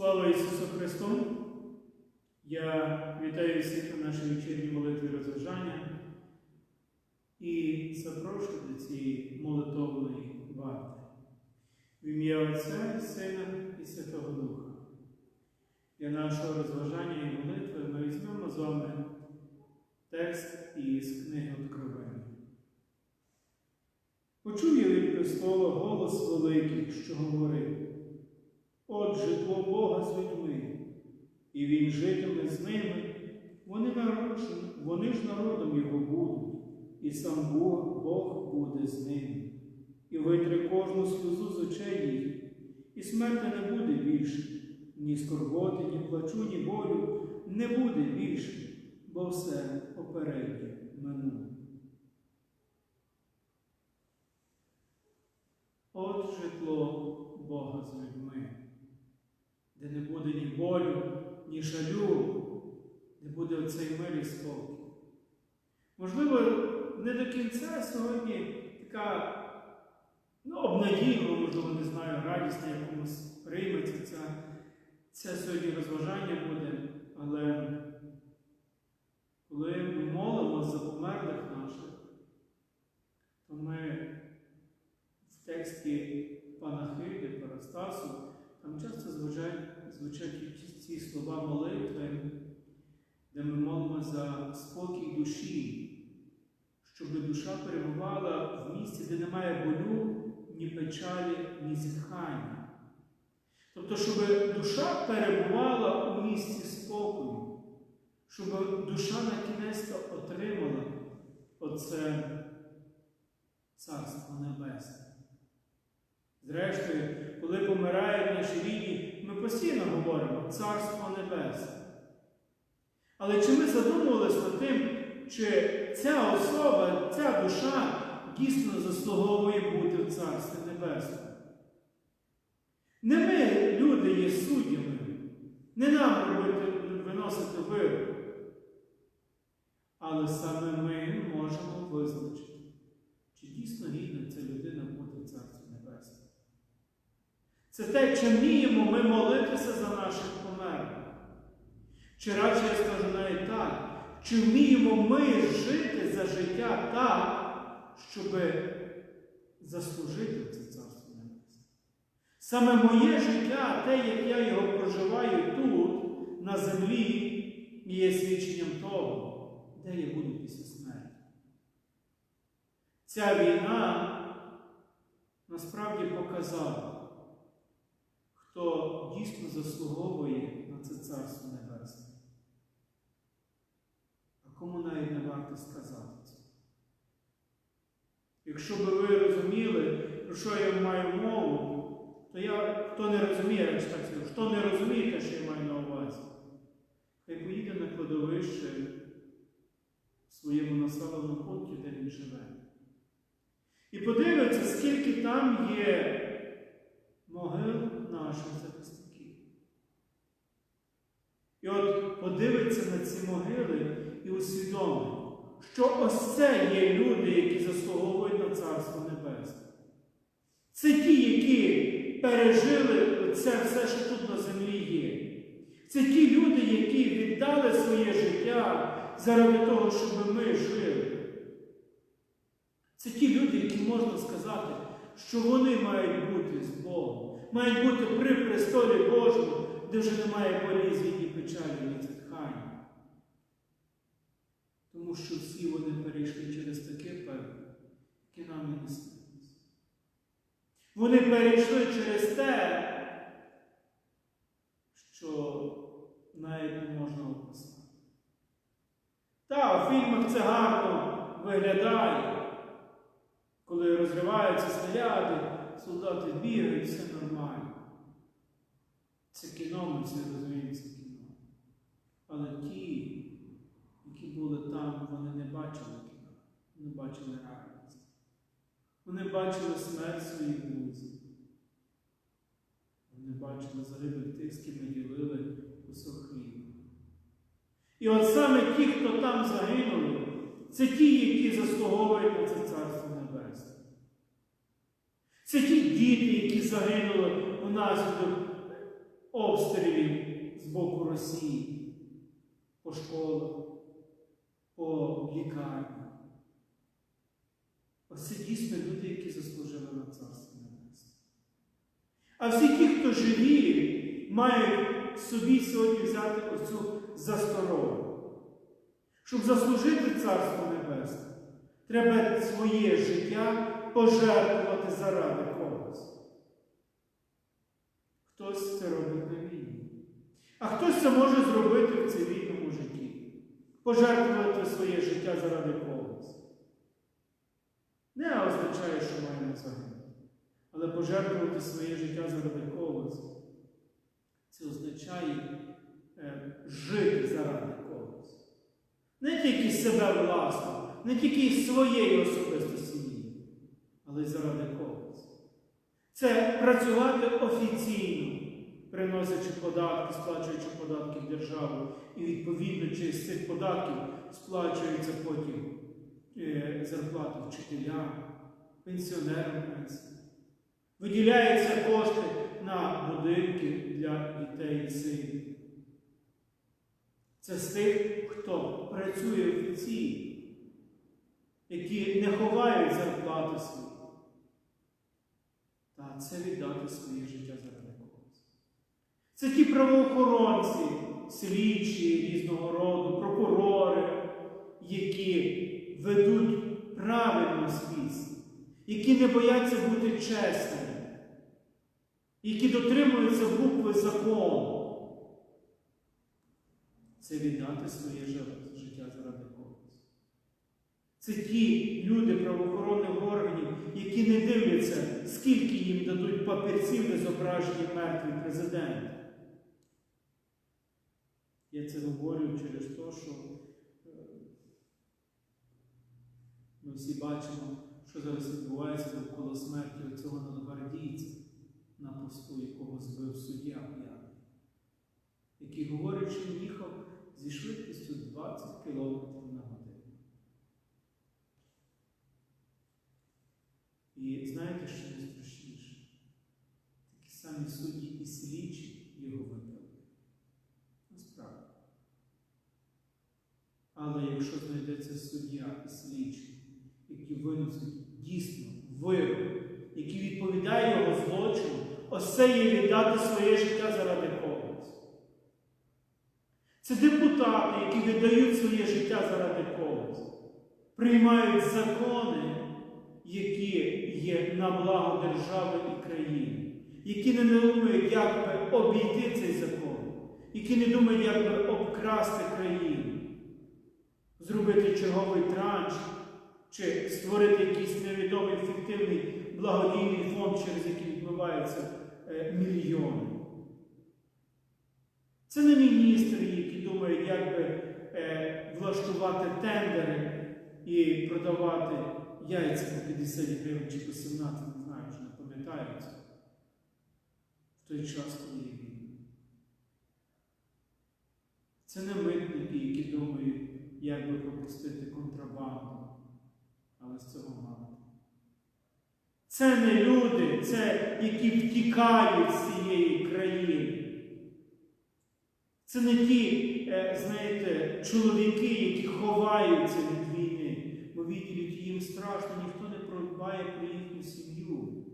Слава Ісусу Христу! Я вітаю всіх на нашій вечірній молитві розважання і запрошую до цієї молитовної варти. В ім'я Отця і Сина і Святого Духа. Для нашого розважання і молитви ми візьмемо з вами текст із книги Откровення. Почув я від престола голос великий, що говорив. От житло Бога з людьми, і Він житиме з ними, вони, народ, вони ж народом Його будуть, і сам Бог, Бог буде з ними, і витре кожну сльозу з очей їх, і смерти не буде більше, ні скорботи, ні плачу, ні болю не буде більше, бо все попереднє минуло. От житло Бога з людьми де не буде ні болю, ні жалю, де буде оцей мир і спокій. Можливо, не до кінця сьогодні така ну, обнадійна, можливо, не знаю, радісна якомусь прийметься ця, це сьогодні розважання буде, але коли ми молимося за померлих наших, то ми в тексті Панахиди, Парастасу, там часто звучать, звучать ці слова молитви, де ми молимо за спокій душі, щоб душа перебувала в місці, де немає болю, ні печалі, ні зітхання. Тобто, щоб душа перебувала у місці спокою, щоб душа на кінець отримала оце Царство Небесне. Зрештою, коли помирають наші рідні, ми постійно говоримо Царство Небесне. Але чи ми задумувалися над тим, чи ця особа, ця душа дійсно заслуговує бути в Царстві Небесному? Не ми, люди, є суддями, не нам виносити вирок. Але саме ми можемо визначити, чи дійсно гідна ця людина бути в Царстві Небесному. Це те, чи вміємо ми молитися за наших померлих. Чи радше я скажу навіть так, чи вміємо ми жити за життя так, щоб заслужити це Царство Небесне. Саме моє життя, те, як я його проживаю тут, на землі, є свідченням того, де я буду після смерті. Ця війна насправді показала хто дійсно заслуговує на це Царство Небесне. А кому навіть не варто сказати це? Якщо би ви розуміли, про що я маю мову, то я, хто не розуміє, я так скажу, хто не розуміє те, що я маю на увазі, хай поїде на кладовище в своєму населеному пункті, де він живе. І подивиться, скільки там є могил наших захисників. І от подивиться на ці могили і усвідомить, що ось це є люди, які заслуговують на Царство Небесне. Це ті, які пережили це все, що тут на землі є. Це ті люди, які віддали своє життя заради того, щоб ми жили. Це ті люди, які можна сказати, що вони мають бути з Богом, мають бути при престолі Божому, де вже немає болізні, ні печалі, ні зітхання. Тому що всі вони перейшли через таке пекло, яке нам не снилося. Вони перейшли через те, що навіть не можна описати. Та, у фільмах це гарно виглядає коли розриваються снаряди, солдати бігають, все нормально. Це кіно, ми всі розуміємо, це кіно. Але ті, які були там, вони не бачили кіно, вони бачили реальність. Вони бачили смерть своїх друзів. Вони бачили загиблих тих, з ким ділили кусок хліба. І от саме ті, хто там загинули, це ті, які заслуговують на це царство небесне. Це ті діти, які загинули внаслідок обстрілів з боку Росії по школах, по лікарнях. Оце дійсно люди, які заслужили на царство небесне. А всі ті, хто живі, мають собі сьогодні взяти оцю засторогу. Щоб заслужити Царство Небесне, треба своє життя пожертвувати заради когось. Хтось це робить на війні. А хтось це може зробити в цивільному житті. Пожертвувати своє життя заради когось. Не означає, що маємо загинути. Але пожертвувати своє життя заради когось. Це означає е, жити заради когось. Не тільки себе власно, не тільки своєї особисто сім'ї, але й заради когось. Це працювати офіційно, приносячи податки, сплачуючи податки в державу, і відповідно через цих податків сплачуються потім е, зарплати вчителям, пенсіонерам. Виділяються кошти на будинки для дітей і сиріт. Це з тих, хто працює офіційно, які не ховають зарплати свої. Це віддати своє життя заради когось. Це ті правоохоронці, слідчі різного роду, прокурори, які ведуть правильно слідство, які не бояться бути чесними, які дотримуються букви закону. Це віддати своє життя заради когось. Це ті люди правоохоронних органів, які не дивляться, скільки їм дадуть папірців на зображенні мертвий президент. Я це говорю через те, що е, ми всі бачимо, що зараз відбувається довкола смерті цього нагвардійця на посту, якого збив суддя п'яний, який говорить, що їхав зі швидкістю 20 км на годину. І знаєте, що найстрашніше? Такі самі судді і слідчі його виправили. Насправді. Але якщо знайдеться суддя і слідчий, які виносять дійсно вирок, який відповідає його злочину, ось є віддати своє життя заради когось. Це депутати, які віддають своє життя заради когось, приймають закони, які є на благо держави і країни, які не думають, як би обійти цей закон, які не думають, як би обкрасти країну, зробити черговий транш чи створити якийсь невідомий фіктивний благодійний фонд, через який відбуваються е, мільйони. Це не міністри, які думають, як би е, влаштувати тендери і продавати яйця по 50 гривень чи по 17, не знаю, вже не пам'ятаю. В той час, коли є війна. Це не митники, які думають, як би пропустити контрабанду, але з цього мало. Це не люди, це які втікають з цієї країни. Це не ті, е, знаєте, чоловіки, які ховаються від війни, бо відділять їм страшно, ніхто не подбає про їхню сім'ю.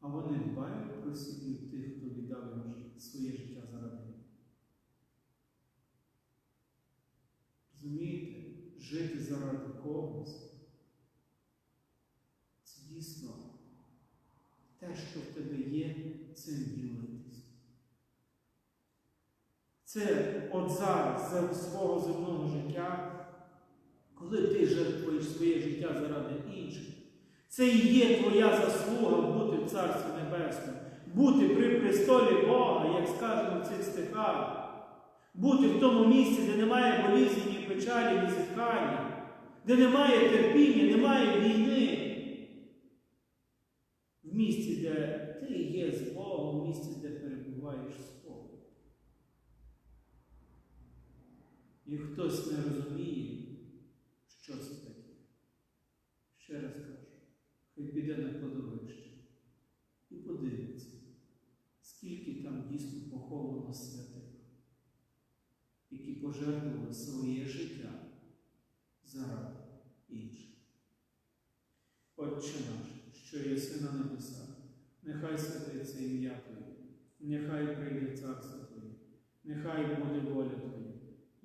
А вони дбають про сім'ю тих, хто віддав своє життя заради них. Розумієте, жити заради когось. Це дійсно те, що в тебе є, цим ділитись. Це от зараз за свого земного життя, коли ти жертвуєш своє життя заради інших, це і є твоя заслуга бути в Царстві Небесному, бути при престолі Бога, як сказано в цих стихах, бути в тому місці, де немає болізні, ні печалі, ні зітхання, де немає терпіння, немає війни. В місці, де ти є з Богом, в місці, де перебуваєш з Богом. І хтось не розуміє, що це таке. Ще раз кажу, хай піде на кладовище і подивиться, скільки там дійсно поховано святих, які пожертвували своє життя заради інших. Отче наш, що єси на небесах, нехай святиться ім'я Твоє, нехай прийде царство Твоє, нехай буде воля Твоя,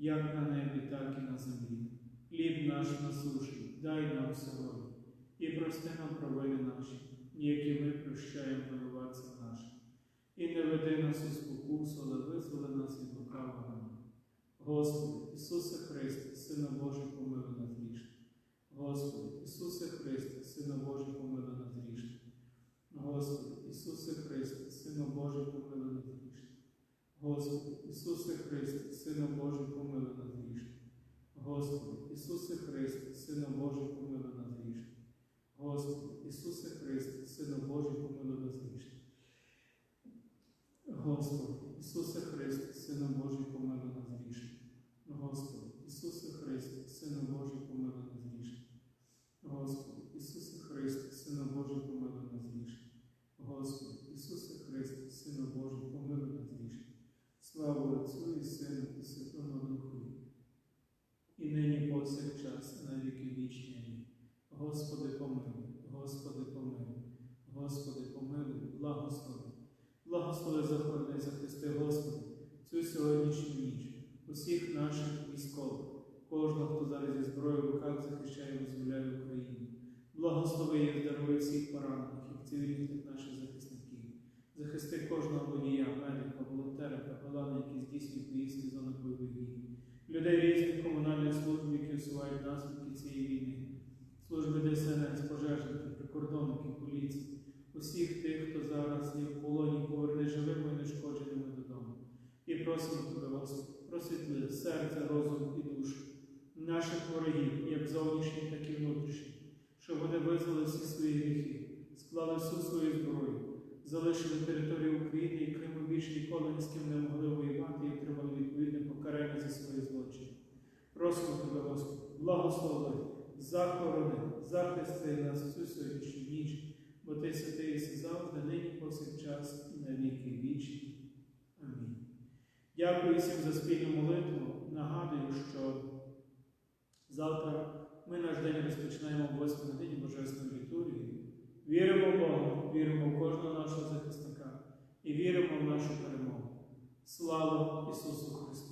як на небі, так і на землі. Хліб наш насушний, дай нам сьогодні, і прости нам провини наші, які ми прощаємо винуватцям нашим. І не веди нас у спокусу, але визволи нас від лукавого. Господи, Ісусе Христе, Сина Божий, помилуй нас грішних. Господи, Ісусе Христе, Сина Божий, помилуй нас грішних. Господи, Ісусе Христе, Сина Божий, помилуй нас грішних. Господи, Ісусе Христе, Сина Божий, помилуй нас грішних. Господи, Ісусе Христе, Сина Божий, помилуй нас грішних. Господи, Ісусе Христе, Сина Божий, помилуй нас грішних. Господи, Ісусе Христе, Сина Божий, помилуй нас грішних. Господи, Ісусе Христе, Сина Божий, помилуй нас грішних. Господи, Ісусе Христе, Сина Божий, помилуй нас грішних. Господи, Ісусе Христе, Сина Божий, помилуй нас грішних. Слава Отцю і Сину і Святому Духу, і нині повсякчас, і на віки вічні. Господи, помилуй, Господи, помилуй, Господи, помилуй, благослови. Благослови захорони, захисти, Господи, цю сьогоднішню ніч, усіх наших військових, кожного, хто зараз зі зброєю в руках захищає і визволяє Україну. Благослови і здоров'я всіх поранених і цивільних наших захисників. Захисти кожного водія, медика, волонтера, капелана, які здійснюють поїздки в зонах бойових дій, людей різних комунальних служб, які усувають наслідки цієї війни, служби ДСНС, пожежників, прикордонників, поліції, усіх тих, хто зараз є в полоні, поверни живими і нешкодженими додому. І просимо тебе, Господи, просвітли серце, розум і душу наших ворогів, як зовнішніх, так і внутрішніх, щоб вони визнали всі свої гріхи, склали всю свою зброю, залишили територію України і Криму більше ніколи ні з ким не могли воювати і отримали відповідне покарання за свої злочини. Просимо тебе, Господи, благослови, захорони, захисти нас всю сьогоднішню ніч, бо ти святий єси завжди, нині повсякчас і на віки вічні. Амінь. Дякую всім за спільну молитву. Нагадую, що завтра ми наш день розпочинаємо в 8 годині Божественної літургії. Віримо в Бога, віримо в кожного нашого захисника і віримо в нашу перемогу. Слава Ісусу Христу!